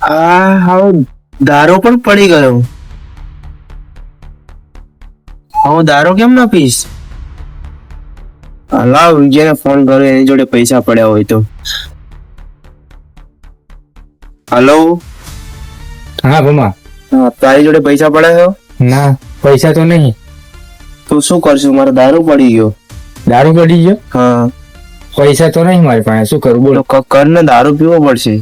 આ હાવ દારો પણ પડી ગયો. હું દારૂ કેમ ના પીશ લાવ વિજયને ફોન કરો એની જોડે પૈસા પડ્યા હોય તો. હલો હા ભમા. તારી જોડે પૈસા પડ્યા છે ના પૈસા તો નહીં. તો શું કરશું? મારો દારૂ પડી ગયો. દારૂ પડી ગયો? હા. પૈસા તો નહીં મારી પાસે શું કરું? બોલો. કર ને દારૂ પીવો પડશે.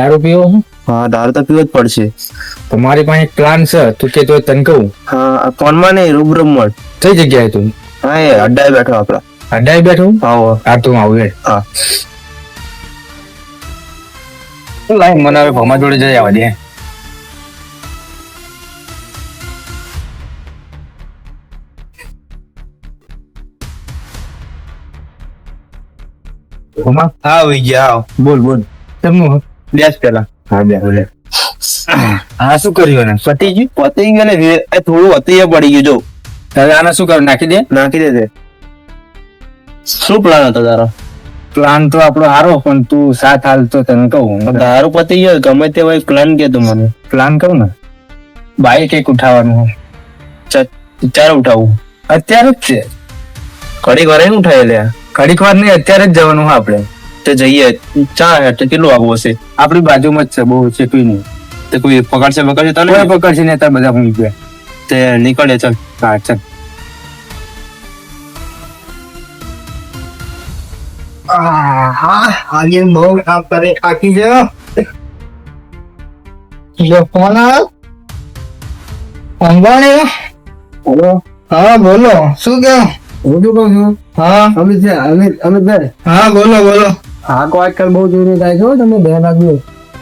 દારૂ પીવો હું? હા દારૂ તો પીવો જ પડશે. તમારી પાસે એક પ્લાન છે. તું કે તો તને કહું. હા ફોનમાં નહીં રૂબરૂ મળ. કઈ જગ્યાએ તું? હા એ અડ્ડાએ બેઠો આપડા અડાઈ બેઠો? આવો હા. તું આવું હેડ. હા. લાય મને હવે ભમા જોડે જઈ આવવા દે? ભમા હા આવી ગયા. બોલ બોલ. તમનું બેસ પેલા હા શું કર્યું ને પતી ગયું? પતી ગયો ને એ થોડું અતિય પડી ગયું જો. તારે આને શું કરું? નાખી દે? નાખી દે શું પ્લાન હતો તારો? પ્લાન તો આપણો હારો પણ તું સાથ હાલ તો તને કહું. તારું પતી ગયો ગમે તે હોય પ્લાન કે તું મને. પ્લાન કહું ને? બાઈક એક ઉઠાવવાનું ચાર ઉઠાવું? અત્યારે જ છે. ઘડી ઘરે ઉઠાય લે ઘડીક વાર નહીં અત્યારે જ જવાનું હા આપણે તે જઈએ. ચા હેઠ કેટલું આવું હશે? આપણી બાજુમાં જ છે બહુ છે કોઈ નહીં. તે કોઈ પકડશે પકડશે તને પકડશે ને ત્યાં બધા હું ગયા. તે નીકળે ચાલ. હા ચાલ. આજે બહુ કામ કરે થાકી ગયો. જો ફોન આવ્યો અંબાણી? હેલો? હા બોલો. શું કહો હું શું કહું છું? હા. અમિત અમિત અમિતભાઈ હા બોલો બોલો. આ કો આજકાલ બહુ જોઈને થાય છે તમે ધ્યાન રાખજો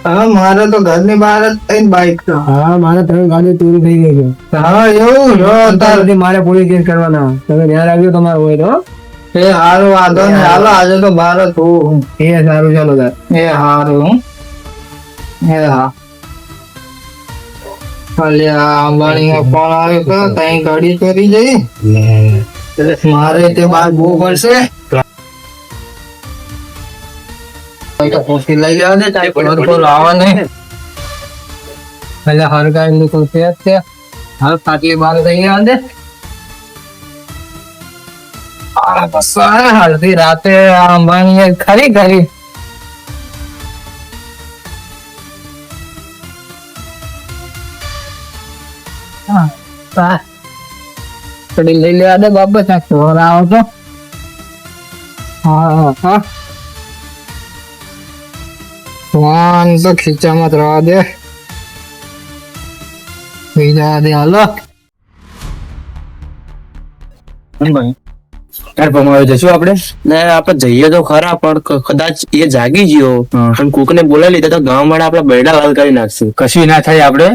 હા મારે તો ઘરની બહાર જ થઈને બાઈક તો હા મારે ત્રણ ગાડી ચોરી થઈ ગઈ છે. હા એવું? જો તાર મારે પોલીસ કેસ કરવાના. તમે ધ્યાન રાખજો તમારે હોય તો. એ હારું વાંધો ને હાલો આજે તો બહાર જ હું. એ સારું ચાલો તાર. એ હારું એ હા. અલ્યા અંબાણી નો ફોન આવ્યો તો તઈ ગાડી ચોરી જઈ? મારે તે બહાર બહુ પડશે. લઈ લેવા દે તારી પર પર આવા નહીં એટલે હર ગાયનું કોઈ છે જ તે હાલ પાટલી બાર લઈ લેવા દે આ બસ આ હળદી રાતે અંબાણી ખરી ખરી. થોડી લઈ લેવા દે બાબા ત્યાં ચોર આવો તો હા હા. ફોન તો ખીચામાં જ રહેવા દે જવા દે હાલો યાર ભમાવે જશું આપણે? ને આપણે જઈએ તો ખરા પણ કદાચ એ જાગી ગયો. અને કોકને બોલાવી લીધા તો ગામ વાળા આપણા બેડા હાલ કરી નાખશે. કશું ના થાય આપણે.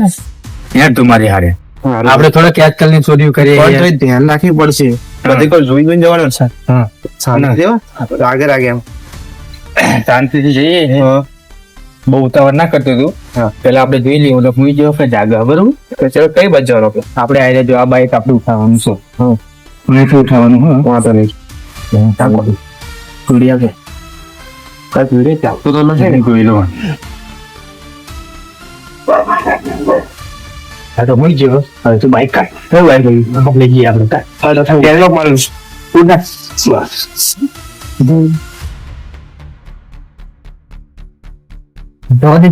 યાર તું મારી હારે. આપણે થોડા ક્યાંક કલની ચોરીઓ કરીએ. ધ્યાન રાખવી પડશે. બધી કોઈ જોઈ જોઈને જવાનું છે. આગળ આગળ એમ. શાંતિથી જઈએ. બહુ ઉતાવળ ના કરતું હતું હા. પેલા આપણે જોઈ લઈએ મતલબ મૂવી જો જાગા બરોબર? તો ચલો કઈ બાજુ જવાનું આપણે આપણે જો આ બાઈક આપણે ઉઠાવવાનું છે. હા. અહીંથી ઉઠાવવાનું હા? વાંધો નહીં. ઘોડી આવે ઘોડી ચાલતો તો નથી ને કોઈ લો. હા તો હું ગયો. હવે તું બાઈક કાઢ. કઈ બાઈક લઈ જઈએ આપણે. કાઢ મારું. તું ના. જવા દે જવા દે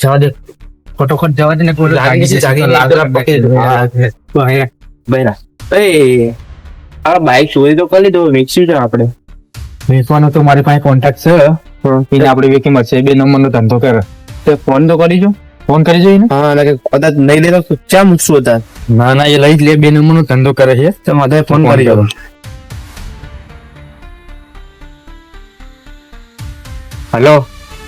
જવા દે ફટોફટ જવા દે ને કોઈ લાગી છે, જાગી લાગરા દે. બૈરા એ આ બાઈક ચોરી તો કરી દો વેચ્યું છે આપણે. વેચવાનો તો મારી પાસે કોન્ટેક્ટ છે. એને આપણે વેકી મળશે. બે નંબર નો ધંધો કરે. તે ફોન તો કરી જો ફોન કરી જોઈને હા લાગે કદાચ નહીં લેતો તો ચા મૂકશું હતા ના ના એ લઈ જ લે. બે નંબર નો ધંધો કરે છે. તો મારે ફોન ફોન કરી કરો. હેલો?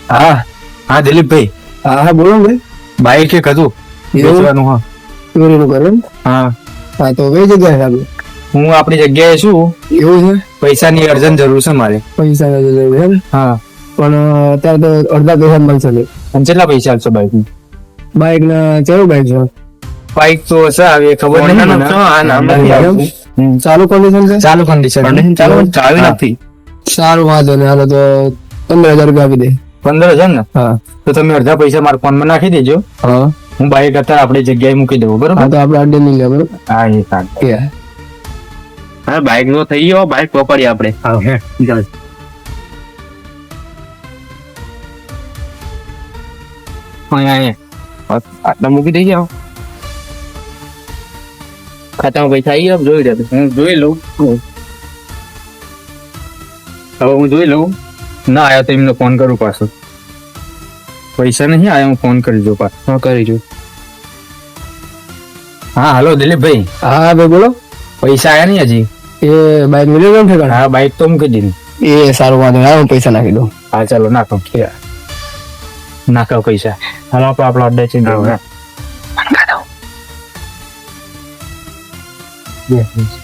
હા. હા દિલીપભાઈ. હા હા બોલો ભાઈ બાઈક એક હતું એવું? વેચવાનું હા. ચોરીનું કરે હા. હા તો કઈ જગ્યાએ છે હું આપણી જગ્યાએ છું. એવું છે? પૈસાની અર્જન્ટ જરૂર છે મારે. પૈસા જરૂર છે હા. પણ અત્યારે તો અડધા પૈસા મળશે અને કેટલા પૈસા આવશે બાઈક બાઈક ના કેવું બાઈક છે? બાઈક તો હશે આવી ખબર નહીં. ચાલુ કન્ડિશન છે? ચાલુ કન્ડિશન ચાલુ ચાવી નથી. સારું વાંધો નહીં. હાલો તો પંદર હજાર રૂપિયા આપી દે. પંદર હજાર ને? હા. તો તમે અડધા પૈસા મારા ફોનમાં નાખી દેજો. હા. હું બાઈક અત્યારે આપણી જગ્યાએ મૂકી દઉં બરોબર? હા તો આપણે અડે નહીં લે બરોબર? હા એ સારું. હા બાઈક નો થઈ ગયો બાઈક પકડી આપણે. હા. હે ચાલ. આટલા મૂકી દઈ જાઓ. ખાતામાં પૈસા આવી ગયા જોઈ રહ્યા હું જોઈ લઉં. હવે હું જોઈ લઉં. ના આવ્યા તો એમને ફોન કરું પાછો. પૈસા નહીં આવ્યા હું ફોન કરી દઉં પાછો. હા કરી જો હા હાલો દિલીપભાઈ. હા ભાઈ બોલો. પૈસા આવ્યા નહીં હજી? એ બાઈક મળી ગયો ઠેકાણ? હા બાઈક તો મૂકી દીધું એ સારું વાંધો નહીં. હું પૈસા નાખી દઉં. હા ચાલો નાખો. નાખો પૈસા. હાલો આપણે આપણો અડ્ડે છે થઈ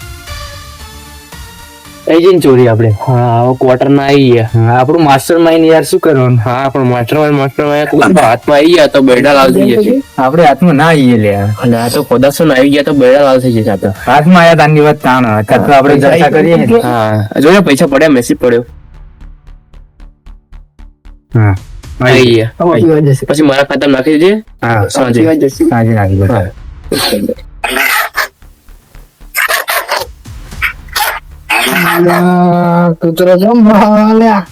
જઈને ચોરી આપણે. હા ક્વાર્ટર ના આવી ગયા. આપણું માસ્ટર માઇન્ડ યાર શું કરવાનું? હા પણ માસ્ટર માસ્ટર હાથમાં આવી ગયા તો બેડા લાલ થઈ જશે આપણે હાથમાં ના આવીએ લે અને આ તો પદાર્થો આવી ગયા તો બેડા લાલ થઈ જશે હાથમાં આવ્યા તાની વાત તાણ અત્યારે તો આપણે ચર્ચા કરીએ. ને. હા. જોયો પૈસા પડ્યા મેસેજ પડ્યો. હા. આવી ગયા. પછી મારા ખાતામાં નાખી દેજે. હા. સાંજે. સાંજે નાખી દો. કૂતરો જમ લ્યા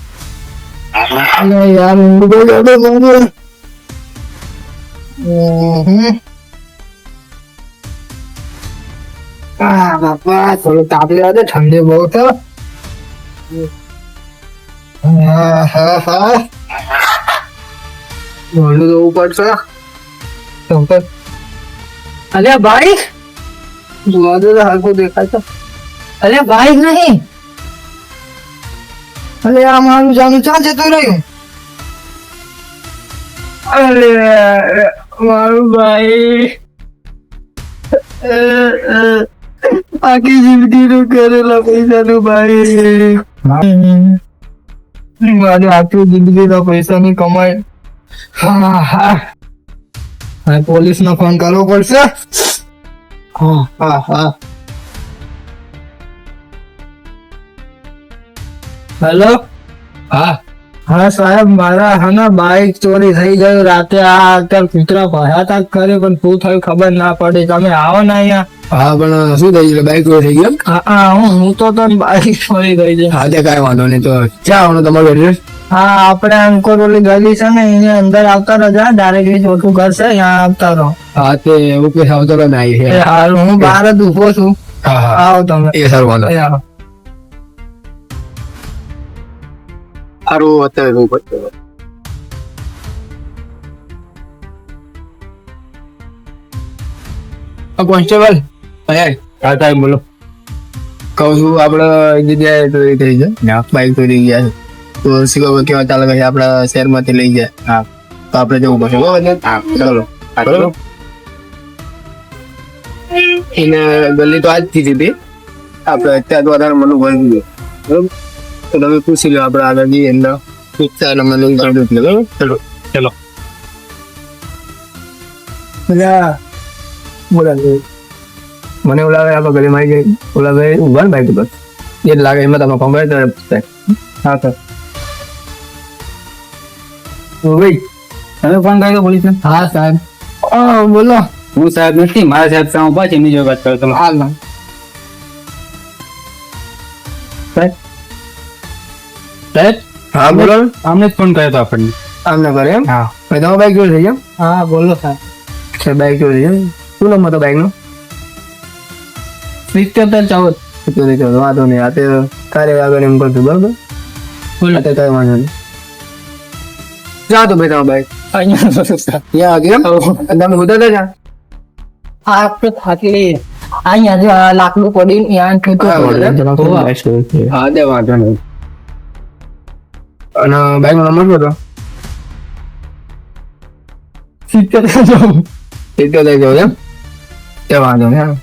અલે યાર ઊંઘ જડે મને. આ બાપા થોડું તાપ લેવા દે ઠંડી બહુ છે હા હા હા બોલું તો પડશે અલ્યા ભાઈ જોવા દે હરખું દેખાય છે અરે બાઈક નહીં. અરે આ મારું જાનું ચા જતું રહ્યું? અરે મારું ભાઈ. આખી જિંદગી નું કરેલા પૈસા નું ભાઈ. મારી આખી જિંદગી ના પૈસા ની કમાઈ. હા હા. પોલીસ નો ફોન કરવો પડશે. હા હા હા. હેલો? હા. હા સાહેબ મારા હના બાઈક ચોરી થઈ ગયું. રાતે આ અત્યારે કૂતરા ભયા તા કરે પણ શું થયું ખબર ના પડી. તમે આવો ને અહીંયા. હા પણ શું થઈ ગયું? બાઈક ચોરી થઈ ગયું હા હા હું હું તો તો બાઈક ચોરી થઈ ગઈ. હા તે કાંઈ વાંધો નહીં. તો ક્યાં આવવાનું તમારું એડ્રેસ હા આપણે અંકોર ઓલી ગલી છે ને એની અંદર આવતા રહો જા ડાયરેક્ટલી ચોથું ઘર છે અહીંયા આવતા રહો. હા તે એવું કે આવતો રહો ને આવી હા હું બહાર જ ઊભો છું. હા હા. આવો તમે. એ સારું વાંધો. આવો સારું અત્યારે હું કરતો કોન્સ્ટેબલ હા સાહેબ બોલો કહું છું આપડે એક જગ્યાએ ચોરી થઈ છે બાઈક ચોરી ગયા છે તો શીખો કેવા ચાલે છે આપણા શહેરમાંથી લઈ જાય હા તો આપણે જવું પડશે બરોબર હા ચલો બરોબર એને ગલ્લી તો આજથી હતી આપણે અત્યારે તો વધારે મને ભરી દીધું બરોબર તો તમે પૂછી લો આપણે આગળ જઈએ અંદર. પૂછતા એટલે મને એટલે બરોબર? ચલો ચલો. બધા બોલા મને એવું લાગે આપણે ગલી મારી ગઈ ઓલા ભાઈ ઊભા ને ભાઈ બસ એ જ લાગે એમાં તમે તો હા સર. ભાઈ તમે ફોન કર્યો પોલીસને હા સાહેબ. હા બોલો. હું સાહેબ નથી મારા સાહેબ સામે ઊભા છે એમની જોડે વાત કરો તમે હાલ ના સાહેબ હા બોલો. આમને જ ફોન કર્યો હતો આપણને. આમને કરે એમ? હા. ભાઈ તમારો બાઈક ચોરી થઈ ગયો હા બોલો સાહેબ. છે બાઈક ચોરી થઈ ગયો શું નંબર હતો બાઈક સિત્યોતેર ચૌદ. સિત્યોતેર ચૌદ વાંધો નહીં. આ તે તારે આગળ એમ કરતું બરોબર? બોલો. તે કઈ વાંધો નહીં. જા તો ભાઈ તમારો બાઈક અહીંયા આગળ તમે તમે ઉતરતા જ્યાં આ આપણે થાકી લઈએ અહીંયા જો આ લાકડું પડી ત્યાં હા દે વાંધો નહીં. અને બાઈક નો નંબર શું હતો? સિત્તેર સિત્તેર જવું એમ? તે વાંધો નહીં.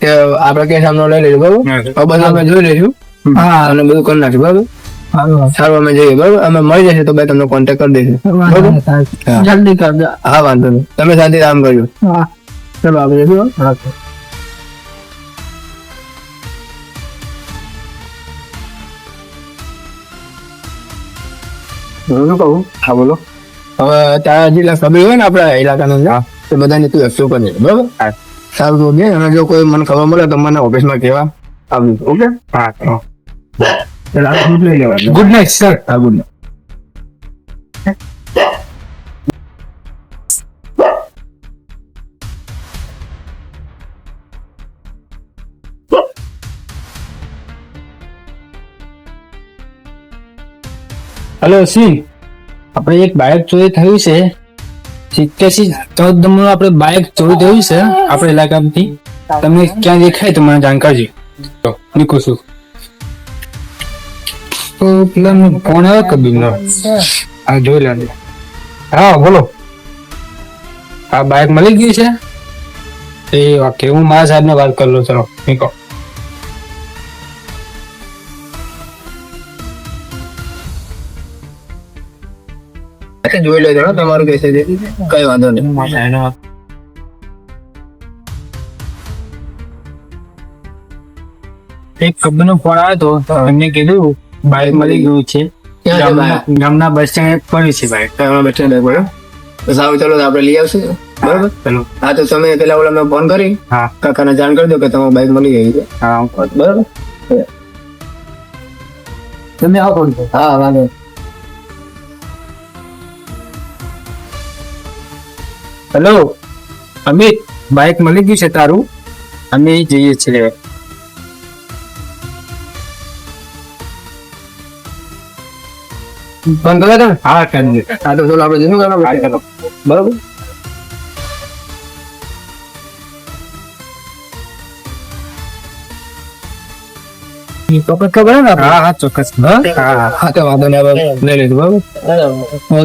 તે આપણે કેસ આમનો લઈ લઈશું બરાબર? બધું અમે જોઈ લઈશું. હા અને બધું કરી નાખીશું બરાબર? સારું અમે જઈએ બરોબર? અમે મળી જશે તો ભાઈ તમને કોન્ટેક્ટ કરી દઈશું જલ્દી કરજો હા વાંધો નહીં. તમે શાંતિ આમ કરજો. હા. ચલો આપણે જઈશું હા શું કહું? હા બોલો. હવે તારા જેટલા સભ્યો હોય ને આપણા ઇલાકાનો તે બધાને તું એકસો કરી દે, બરાબર? હા. સારું તો બે અને જો કોઈ મને ખબર મળે તો મને ઓફિસમાં કહેવા આવજો ઓકે? હા ગુડ નાઇટ સર હા ગુડ નાઇટ હેલો સિંહ આપણે એક બાઇક ચોરી થયું છે. સિત્યાસી ચૌદ નંબર આપણે બાઇક ચોરી થયું છે આપણા ઇલાકામાંથી. તમને ક્યાં દેખાય તો મને જાણ કરજો નીકળું છું. તો પેલા ફોન આવ્યો કબીર નો આ જોઈ લે હા બોલો. આ બાઇક મળી ગયું છે? એ ઓકે હું મારા સાહેબ ને વાત કરી લઉં ચલો નીકળો. જોઈ લેજો તમારું કહેશે છે કઈ વાંધો નહીં. એક કબીર ફોન આવ્યો હતો એમને કીધું બાઇક મળી ગયું છે. ગામના- ગામના બસ સ્ટેન્ડ પડ્યું છે બાઇક બસ સ્ટેન્ડ પડ્યું. તો સારું ચલો આપણે લઈ આવશું. બરોબર? ચલો. હા તો તમે પેલા ઓલા મેં ફોન કરી. હા. કાકાને જાણ કરી દો કે તમારું બાઇક મળી ગઈ છે. હા બરોબર? તમે આવો ફોન હા વાંધો હેલો અમિત બાઇક મળી ગયું છે તારું? અમે જઈએ છીએ. બંધ કરે હા કરી દે. હા તો ચાલો આપણે જઈશું બરોબર? ચોક્કસ ખબર ને હા હા ચોક્કસ. હા? હા. હા તો વાંધો નહીં લઈ લીધું બરોબર?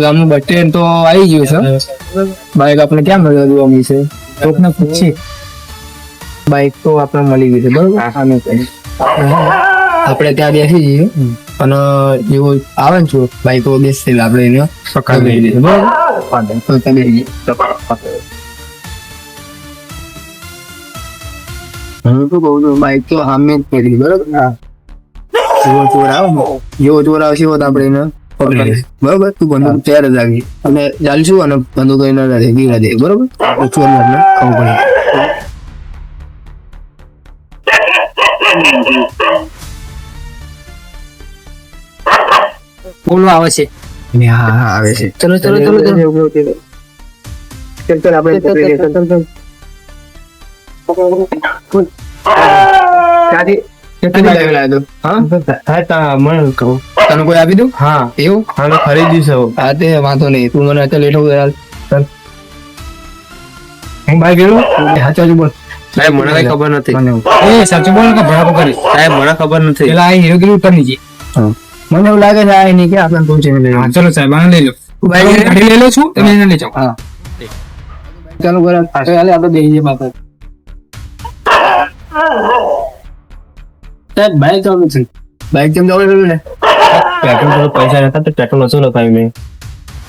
ગામનું તો આવી ગયું છે. બાઈક આપણે ક્યાં મળ્યું હતું અમી છે કોકને પૂછી બાઇક તો આપણે મળી ગઈ છે બરોબર? આમે આપણે ત્યાં બેસી જઈએ. અને જેવું આવે ને છું બાઇક બેસી આપણે એને. પકડી લઈ દઈએ બરોબર? તો તમે હું શું કહું છું બાઈક તો સામે જ પડી બરોબર? હા. જેવો ચોર આવે જેવો ચોર આવશે એવો આપણે એને પકડી બરોબર? તું બંદૂક તૈયાર જ રાખી અને ચાલશું અને બંદૂક એને રાખી ગીરા દે બરોબર? ચોર ને આપણે ખબર પડે બોલવા આવે છે. હા હા આવે છે. ચલો ચલો ચલો ચલો. ચાલ ચાલ આપણે પકડી. ચાલ, ચાલ, કેટલી બાઈક લાવ્યો હા? હા તા મને કહું. તને કોઈ આપી દઉં? હા. એવું? હા મેં ખરીદ્યું છે હા. તે વાંધો નહીં. તું મને અત્યારે યાર ચાલ. હું બોલ. સાહેબ મને કઈ ખબર નથી. એ સાચું બોલ કે ભરાકો કરી? સાહેબ મને ખબર નથી. પેલા આ હીરોગીરી ઉતરની છે મને એવું લાગે છે આ એની કે આપણે તું છે હા ચલો સાહેબ આને લઈ લો. ભાઈ લઈ લો છું તમે લઈ જાઓ હા. ચાલો બરાબર આપણે બેસી જઈએ પાછળ સાહેબ બાઈક ચાલુ છે. બાઈક કેમ ચાલુ રહ્યું ને પેટ્રોલ થોડો પૈસા નતા તો પેટ્રોલ ઓછું લખાયું મેં.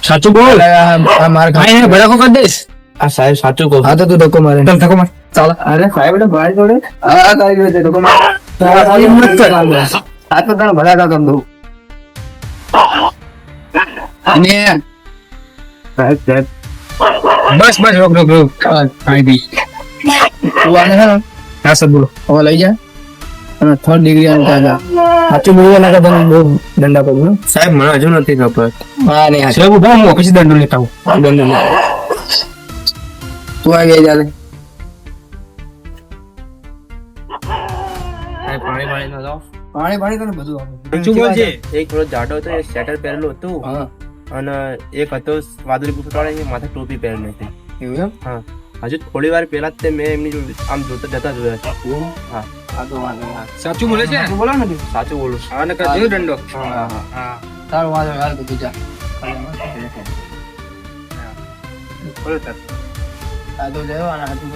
સાચું બોલ. આ માર ખાઈ ભડાકો કરી દઈશ. આ સાહેબ સાચું કહું હા તો તું ધક્કો મારે. ચાલ ધક્કો માર. ચાલ. અરે સાહેબ એટલે ભાઈ જોડે આ કાઈ ગયો છે ધક્કો માર. આ તો તને ભડાકા કર દઉં. અને સાહેબ સાહેબ. બસ બસ રોક રોક રોક. ખાઈ દી તું આને હે હા સર બોલો. હવે લઈ જા. અને થર્ડ ડિગ્રી કાઢા સાચું બોલવા લાગે તને બહુ દંડા પગું સાહેબ મને હજુ નથી ખબર. હા નહીં હા. સાહેબ ઊભા હું ઓફિસ દંડો લેતા હું દંડો તું આવી ગઈ ચાલે સાહેબ પાણી પાણી ના લાવો પાણી પાણી તને બધું આપું. શું બોલજે એક થોડો જાડો હતો એ સ્વેટર પહેરેલું હતું. હા. અને એક હતો વાદળી બુટ માથે ટોપી પહેરેલી હતી. એવું એમ? હા. હજુ થોડી વાર પહેલા જ તે મેં એમની જોડે આમ જોતા જતા જોયા છે. હા. સાચું બોલે છે? ને બોલો ને સાચું બોલું છું. આને કરી દંડો. હા હા. હા. તારું વાંધો હાલ તું જા. આ તો જયો અને હાથું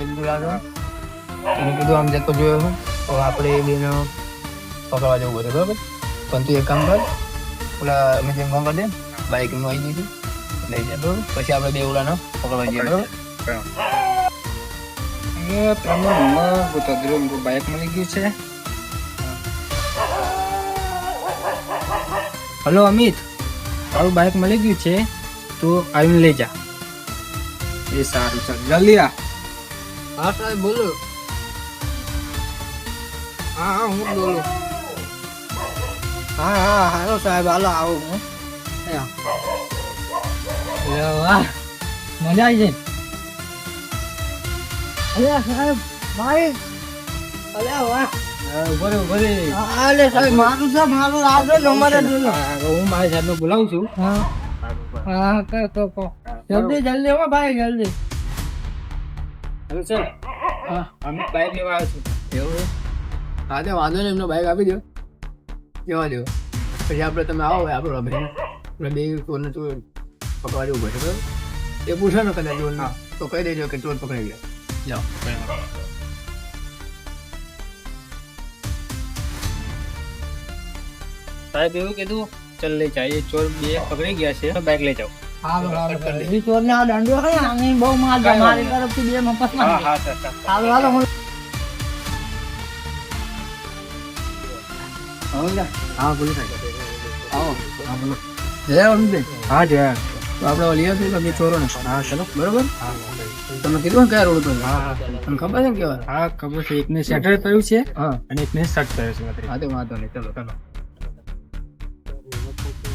એને કીધું આમ જતો જોયો હું. તો આપણે એ બેનો પકડવા જવું પડે બરાબર? પણ તું એક કામ કર ઓલા મેં જેમ કરી દે બાઈકનું આવી દીધું લઈ જાય બરોબર? પછી આપણે બે ઓલાનો પકડવા જઈએ બરોબર? એ પ્રમાણ બાઇક મળી ગયું છે. હલો અમિત. તારું બાઇક મળી ગયું છે તો આવીને લઈ જા. એ સારું ચાલ. જલ્દી આ. હા સાહેબ બોલો. હા હા હું બોલું. હા હા હાલો સાહેબ હાલો આવો હું. વાહ. મજા આવી જાય અલ્યા સાહેબ ભાઈ. અલ્યા વાહ. ઉભરે ઉભરે અલે સાહેબ મારું છે મારું આગળ નંબર હું મારા સાહેબને બોલાવું છું. હા. હા કહો તો કહો. જલ્દી જલ્દી હો ભાઈ જલ્દી. હેલો સર હા. અમે બાઈક લેવા આવ્યા છું એવું? હા તે વાંધો નહીં એમનો બાઇક આપી દો. જવા દો. પછી આપણે તમે આવો આપણો આપણે બે ચોરને ચોર પકડવા જવું પડશે બરાબર? એ પૂછો ને કદાચ ચોર તો કહી દેજો કે ચોર પકડાઈ ગયા. જાઓ સાહેબ એવું કીધું ચલ લઈ જાય ચોર બે પકડી ગયા છે બાઈક લઈ જાઓ. આ દંડો આને બહુ માર મારી તરફથી બે મફતમાં હા હા હાલો હાલો હું હા બોલો સાહેબ. આવો હા બોલો જય અમિતભાઈ હા જય. તો આપણે ઓલી હતી કે ચોરો ને હા ચલો. બરોબર? તમે કીધું ને કયા રોડ પર હા હા તમને ખબર છે ને કેવા? હા ખબર છે. એકને સેટર કર્યું છે હા. અને એકને શર્ટ કર્યું છે હા તો વાંધો નહીં. ચલો ચલો.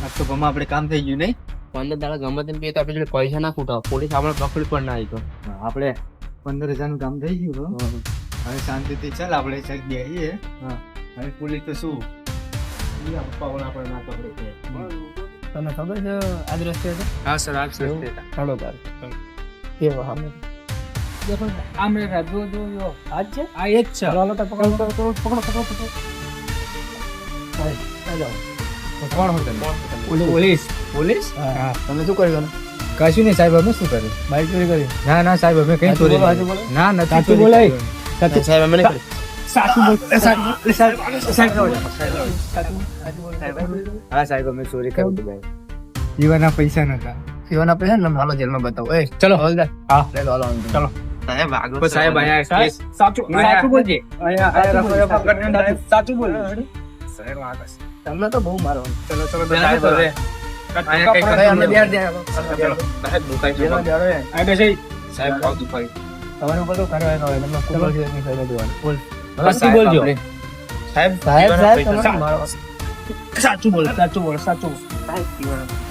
આ તો ગમા આપણે કામ થઈ ગયું નહીં. પંદર દાડા ગમે તેમ બે તો આપણે જોડે પૈસા ના ખૂટા પોલીસ આપણે પકડી પણ ના આવી તો. આપણે પંદર હજારનું કામ થઈ ગયું તો. હવે શાંતિથી ચાલ આપણે ચાલ બેહીએ. હા. હવે પોલીસ તો શું? તમને ખબર છે આજ રસ્તે છે? હા સર આજ ચાલો તાર. કેવો હા દેખો આમ રે જો જો જો આજ છે? આ એક છે. હાલો તો પકડો પકડો પકડો પકડો પકડો. ચાલો. કોણ હતો પોલીસ. પોલીસ? હા. તમે શું કર્યું કશું નહીં સાહેબ અમે શું કર્યું? બાઈક ચોરી કરી? ના ના સાહેબ અમે કઈ ચોરી. ના નથી ચોરી બોલાય. સાહેબ અમે નહીં સાચું બોલ. હા સાહેબ અમે ચોરી કરી હતી પીવાના પૈસા નતા. પીવાના પૈસા ને હાલો જેલમાં બતાવો. એ ચલો. હા. ચલો. સાહેબ આગળ પણ સાહેબ અહીંયા સાચું સાચું બોલજે સાચું બોલ. સાહેબ આગળ તમને તો બહુ મારો ચલો ચલો સાહેબ હવે તમારે ઉપર તો કરવાનું સાહેબ બોલજો. સાહેબ સાહેબ સાચું બોલ સાચું બોલ સાચું બોલ. સાહેબ